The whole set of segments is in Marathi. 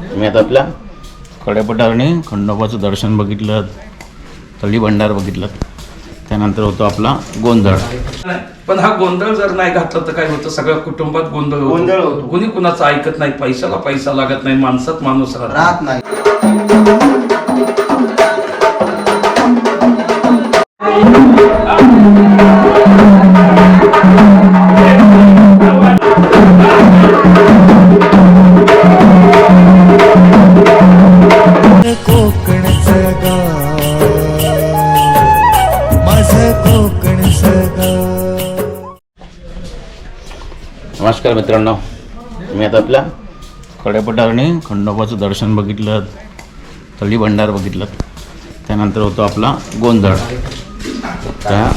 मी आता आपल्या कडेपटारने खंडोबाचं दर्शन बघितलं तळी भंडार बघितलं त्यानंतर होतो आपला गोंधळ नाही. पण हा गोंधळ जर नाही घातला तर काय होतं सगळ्या कुटुंबात गोंधळ गोंधळ होतो. कुणी कुणाचं ऐकत नाही पैशाला पैसा लागत नाही माणसात माणूस राहत नाही. राहत नाही गाव नमस्कार मित्रांनो मी आता आपल्या कडेपटारने खंडोबाचं दर्शन बघितलं तळी भंडार बघितलं. त्यानंतर होतो आपला गोंधळ. त्या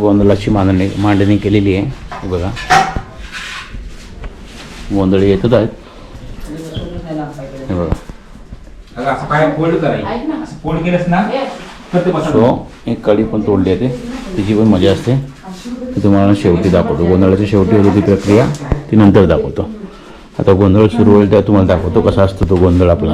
गोंधळाची मांडणी मांडणी केलेली आहे. बघा. गोंधळी येतच आहेत. हे बघा. केलंस ना तर ते बसत सो एक कळी पण तोडली आहे तिची पण मजा असते. ती तुम्हाला शेवटी दाखवतो. गोंधळाच्या शेवटी होती ती प्रक्रिया. ती नंतर दाखवतो. आता गोंधळ सुरू होईल त्या तुम्हाला दाखवतो कसा असतो तो गोंधळ आपला.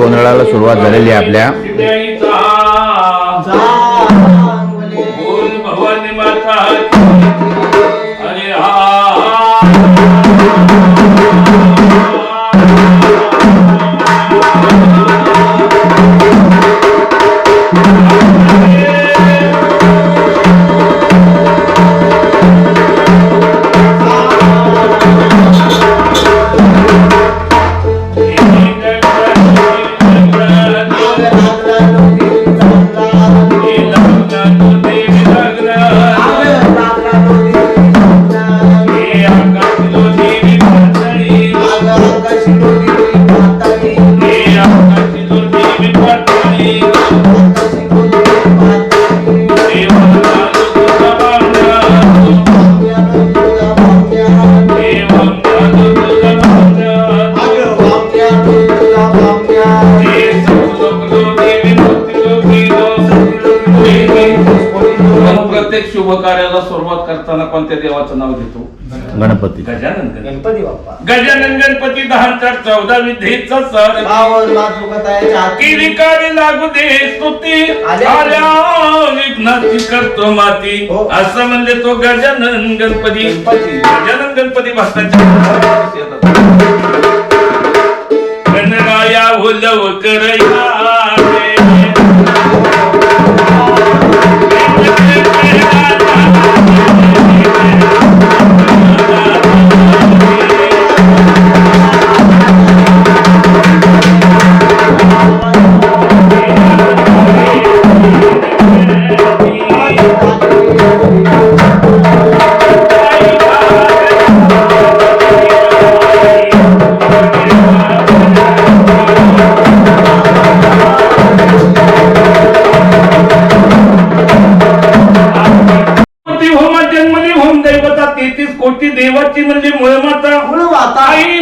गोंधळाला सुरुवात झालेली आहे आपल्या. कोणत्या देवाचं नाव घेतो गणपती गजानन गणपती. बाप्पा गजानन गणपती दहा चार चौदा विधेचा सर. केली काळी लागू दे स्तुती आल्या. आल्या विघ्नाची करतो माती हो. असं म्हणले तो गजानन गणपती गणपती. गजानन गणपती भक्तांच्या गणराया उलव करया रे.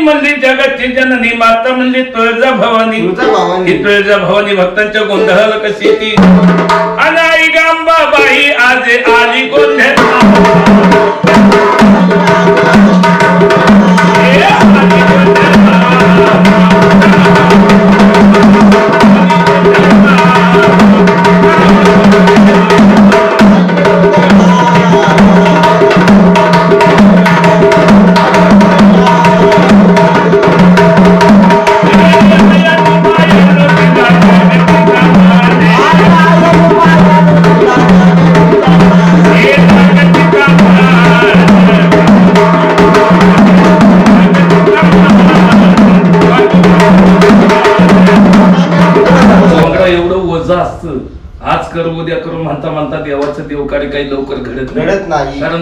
म्हणली जगाची जननी माता म्हणली तुळजा भवानी. तुळजाभवानी. ही तुळजा भवानी भक्तांच्या गोंधळाला कशी ती आई गांबाबाई आज आली गोंधळ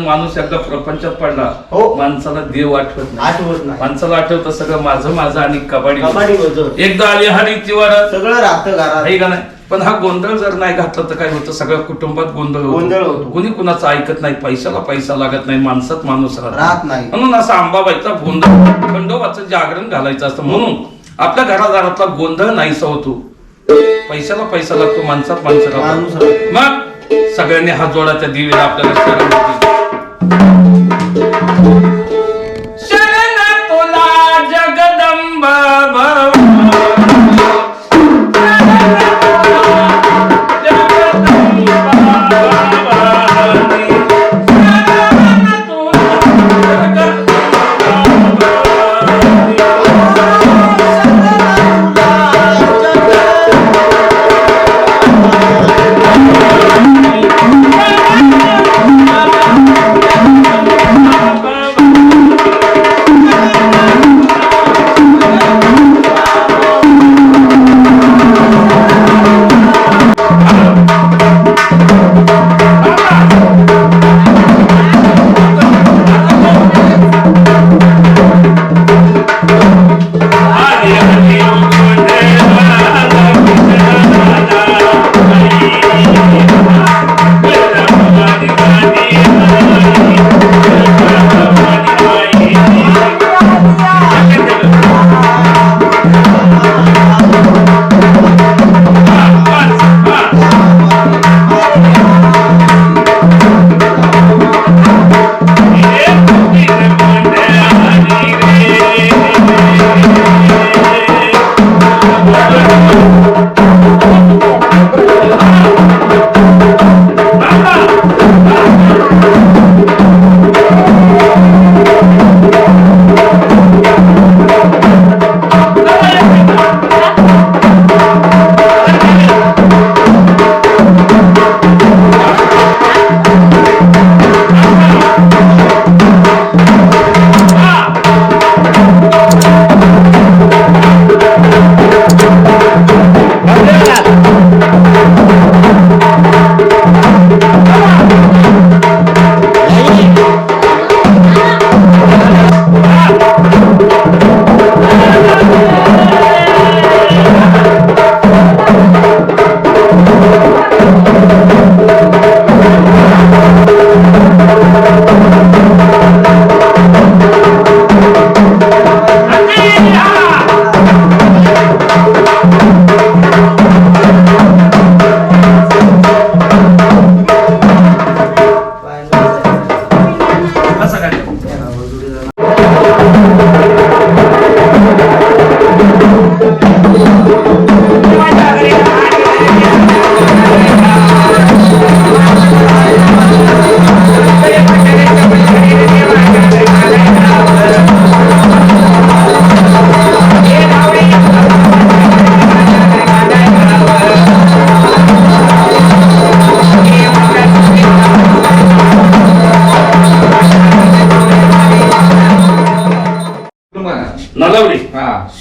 माणूस एकदा प्रपंचात पडला हो. माणसाला देव आठवत नाही. आठवत नाही. माणसाला आठवतं सगळं माझं माझं आणि कबाडी कबाडी होतं एकदा आली हारीची वारत सगळं राहतं घरात. आहे का नाही? पण हा गोंधळ जर नाही घातला तर काय होतं? सगळ्या कुटुंबात गोंधळ गोंधळ होतो. कुणी कुणाचं ऐकत नाही पैशाला पैसा लागत नाही माणसात माणूस राहत राहत नाही. म्हणून असा अंबाबाईचा गोंधळ खंडोबाचं जागरण घालायचं असतं. म्हणून आपल्या घरादारातला गोंधळ नाहीसा होतो. पैशाला पैसा लागतो माणसात माणसं माणूस राहतो. मग सगळ्यांनी हात जोडाच्या दिवेला आपल्याला शरण शरण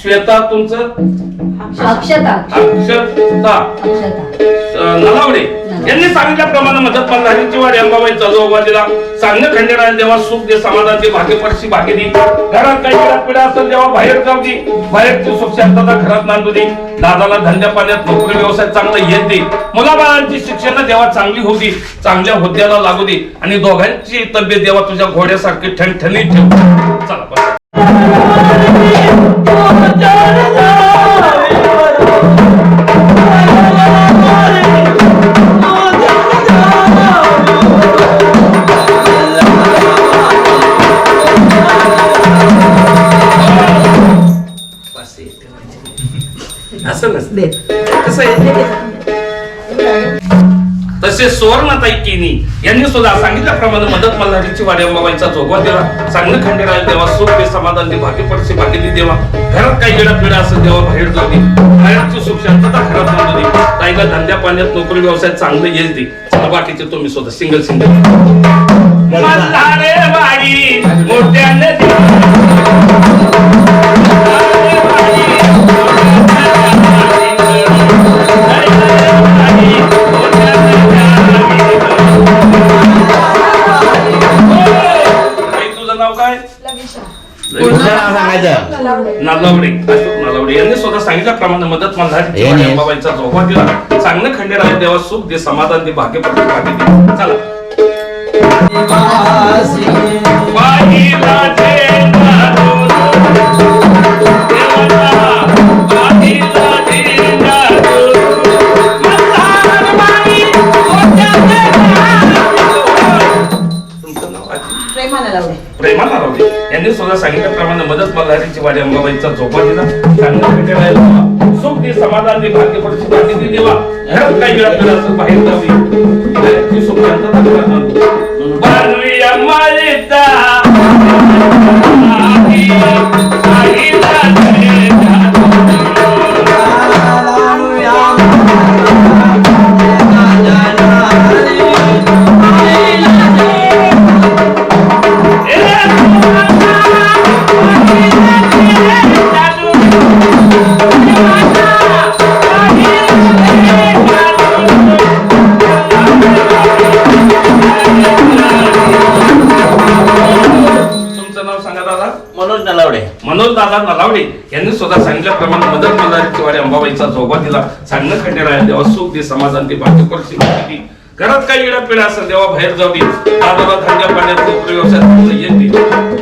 श्वेता तुमचं? अक्षता. अक्षता. अक्षता. नलावडे यांनी सांगितल्याप्रमाणे मदत मल्हारीची वाडी अंबाबाई चौबाजीला सांगणं खंडेराय देवा सुख दे समाधान दे भाग्यपरशी भाग्य दे. घरात काही पिढा पिढा असेल तेव्हा बाहेर जाऊ दे. बाहेरची सुख शांतता घरात नांदू दे. दादाला धंद्या पाण्यात नोकरी व्यवसाय चांगला येत दे. मुलाबाळांची शिक्षण देवा चांगली होऊ दे. चांगल्या होद्द्याला लागू दे. आणि दोघांची तब्येत देवा तुझ्या घोड्यासारखी ठणठणीत ठेव. चला बस. तसे सुवर्णताई केनी यांनी सुद्धा सांगितल्याप्रमाणे मदत मल्हारीची वाडी जोगवा देवा चांगलं खंडेराय देवा सुख दे समाधान दे भाग्य पडसे भाग्य दे देवा. घरात काही येडा पिढा असेल देवा बाहेर जाऊ दे. बाहेरची सुख शांतता घरात जाऊ दे. ताईला धंद्या पाण्यात नोकरी व्यवसाय चांगलं येईल दे. चला बाकीचे तुम्ही सुद्धा सिंगल सिंगल मल्हारे वाडी मोठ्याने नलावडे अशोक नलावडे यांनी स्वतः सांगितल्याप्रमाणे मदत हे नाही. बाबाईचा झोपा दिला चांगलं खंडेराय देवा सुख दे समाधान दे भाग्य दे चला. पाहिला त्यांनी सुद्धा सांगितल्याप्रमाणे मदत मल्हारीची वाडी अंबाबाईचा झोपा दिला. चांगला भेटायला राहिला सुख दे समाधान दे भाग्य पडची भाग्य देवा. घरात काही वेळा तुला असं बाहेर जावी घराची सुख शांतता तुला बारवी अंबाईचा दादा नलावडे यांनी स्वतः सांगितल्याप्रमाणे मदत मदारी तिवारी अंबाबाईचा झोपा दिला. चांगलं खंडेराय देवा सुख दे समाधान दे भाग्य पडची घरात काही येडा पिढा असेल देवा बाहेर जाऊ दे. दादाला धंद्या पाण्यात नोकरी व्यवसायात चांगलं येते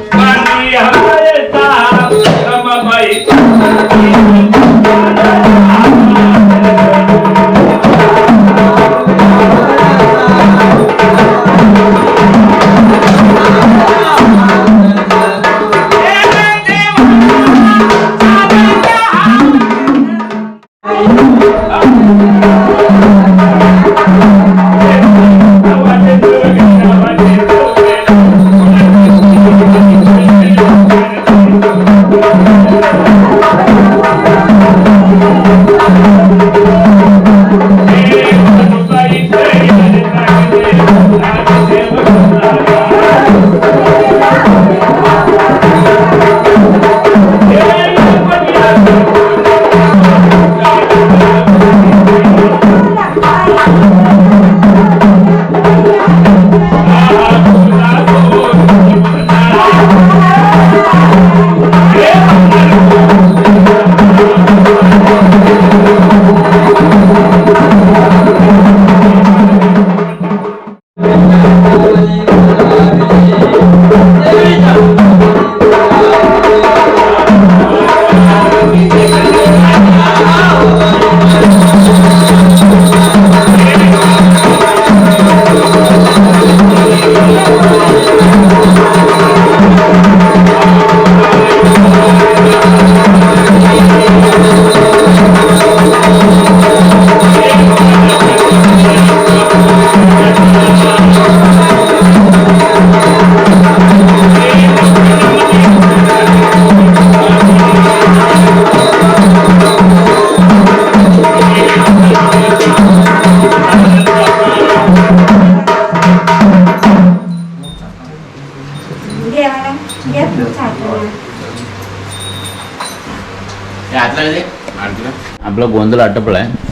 गोंधळ आटपला आहे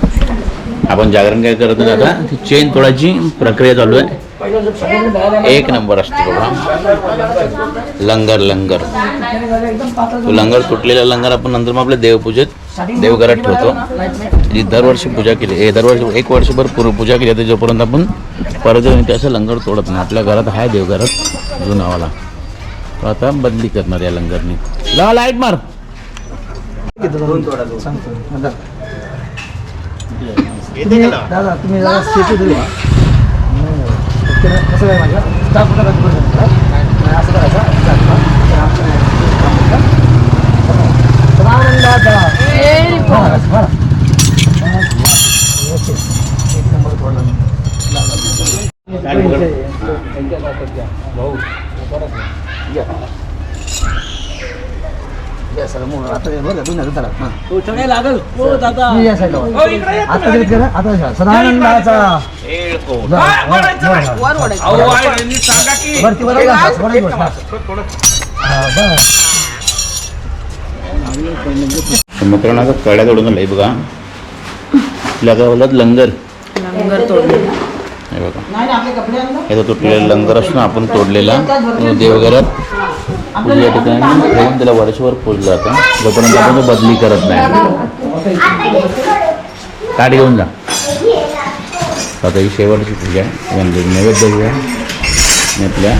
आपण जागरण काय करत नाही आता? ती चेन तोडायची प्रक्रिया चालू आहे. एक नंबर असतो बघा. लंगर लंगर. तो लंगर तुटलेला लंगर आपण नंतर मग आपल्या देवपूजेत देवघरात ठेवतो. जी दरवर्षी पूजा केली हे दरवर्षी एक वर्षभर पूर्व पूजा केली जाते जोपर्यंत आपण परत येऊन ते असं लंगर तोडत नाही. आपल्या घरात आहे देवघरात जुनावाला. तो आता बदली करणार या लंगरनी. लाइट मार. दादा तुम्ही जरा स्थिती दिली ना. नाही, कसं काय माझ्या स्टाफ कुठं काय करू शकता? नाही, असं करायचं असं करायचं. तर आमचं नाही. सदानंदाचा. बरं, बरं. ओके. एक नंबर तोडला मी. या, सर, मग आता हे बरं, दोन हजार धरा. हां. मी या साईडला. आता? आता. अहो, यांनी सांगा की. वरती वर. हा, बस. मित्रांनो आता कळ्या तोडून लई बघा. आपल्या गावाला लंगर. लंगर तोडले. हे बघा. हे तो तुटलेला लंगर असतो ना आपण तोडलेला देवघरात. पूजा ठिकाणी ठेवून त्याला वर्षभर पूजलं जातं जोपर्यंत आपण तो बदली करत नाही. काठ घेऊन जा. आता ही शेवटची पूजा आहे. म्हणजे नैवेद्य घेऊया. आणि आपल्या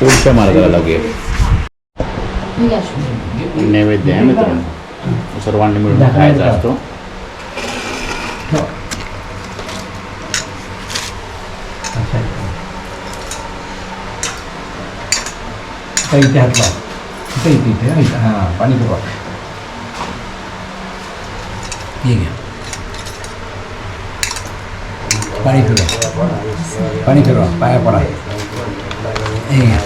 पुढच्या मार्गाला लागेल. नैवेद्य आहे मित्रांनो. सर्वांनी मिळून खायचा असतो. काही इथे हात लाव इथे इथे इथे हा, इथे हां पाणी फिरवा हे घ्या पाणी फिरवा पाणी फिरवा पाया पडा हे घ्या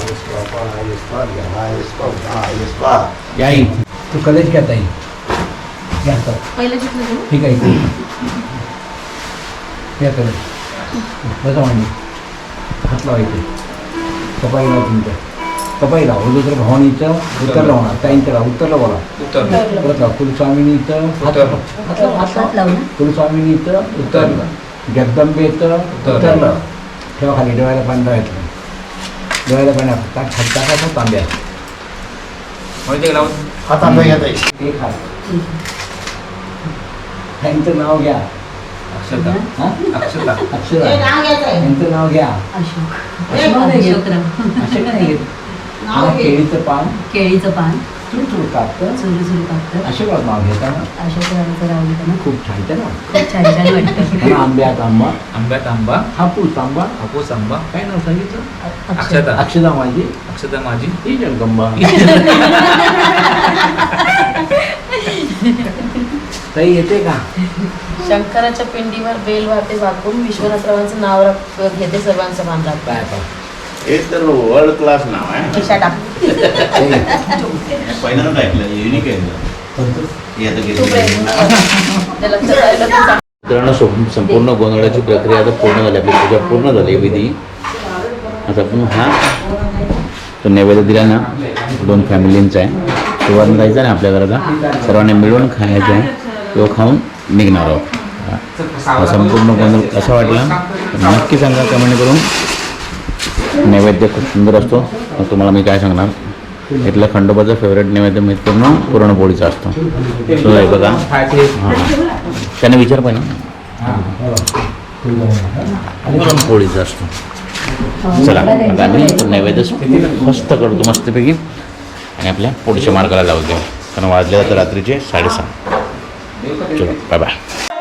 या. तू कलेज घ्या ताई घ्या हातात. ठीक आहे इथे घ्या कलेज बसा मांडी हात लावा इथे लावा तुमच्या कपाई लावा उजव तर भवानीचं उत्तरला होणार ताईंचं लावा उत्तरला बोला परत लावा कुलस्वामिनीचं हात हात हात लावू. ना कुलस्वामिनीचं उत्तरलं जगदंबेचं उत्तरलं ठेवा खाली डोळ्याला पाणी लावायचं डोळ्याला पाणी. टाक हात टाकायचा तांब्या हात आंबे घ्या एक हात. त्यांचं नाव घ्या. हा? अक्षरा. त्यांचं नाव घ्या. अशोक. असे काय घेत. केळीचं पान. केळीचं पान. चुरचुर कापतं. चुरू चुरू कापतं अशोकराव नाव घेताना अशोकरावाचं राव घेताना खूप छान ना. खूप छान छान वाटतं. आणि आंब्यात आंबा. आंब्यात आंबा. हापूस आंबा. हापूस आंबा. काय नाव सांगितलं? अक्षता. अक्षदा माझी. अक्षता माझी. ही जगदंबा ताई येते का? शंकराच्या पिंडीवर बेल वाटे वाकून. विश्वनाथरावांचं नाव घेते सर्वांचं मान राखते हे तर वर्ल्ड क्लास नाव आहे. पहिल्यांदा ऐकलं युनिक. हे तू तू मित्रांनो संपूर्ण गोंधळाची प्रक्रिया आता पूर्ण झाली. आपली पूजा पूर्ण झाली विधी. आता आपण हा तो नैवेद्य दिला ना दोन फॅमिलींचा आहे. सुरुवात जायचं ना आपल्या घराचा सर्वांनी मिळून खायचं आहे. तो खाऊन निघणार आहोत. संपूर्ण गोंधळ कसा वाटला? नक्की सांगा कमेंट करून. नैवेद्य खूप सुंदर असतो. मग तुम्हाला मी काय सांगणार? इथल्या खंडोबाचा फेवरेट नैवेद्य मी पूर्ण पुरणपोळीचा असतो. तुला आहे बघा. हां. त्याने विचार पाहिजे पुरणपोळीचा असतो. चला आता आम्ही नैवेद्य मस्त करतो मस्तपैकी आणि आपल्या पुढच्या मार्गाला लावतो कारण वाजले जातं रात्रीचे साडेसहा. चलो बाय बाय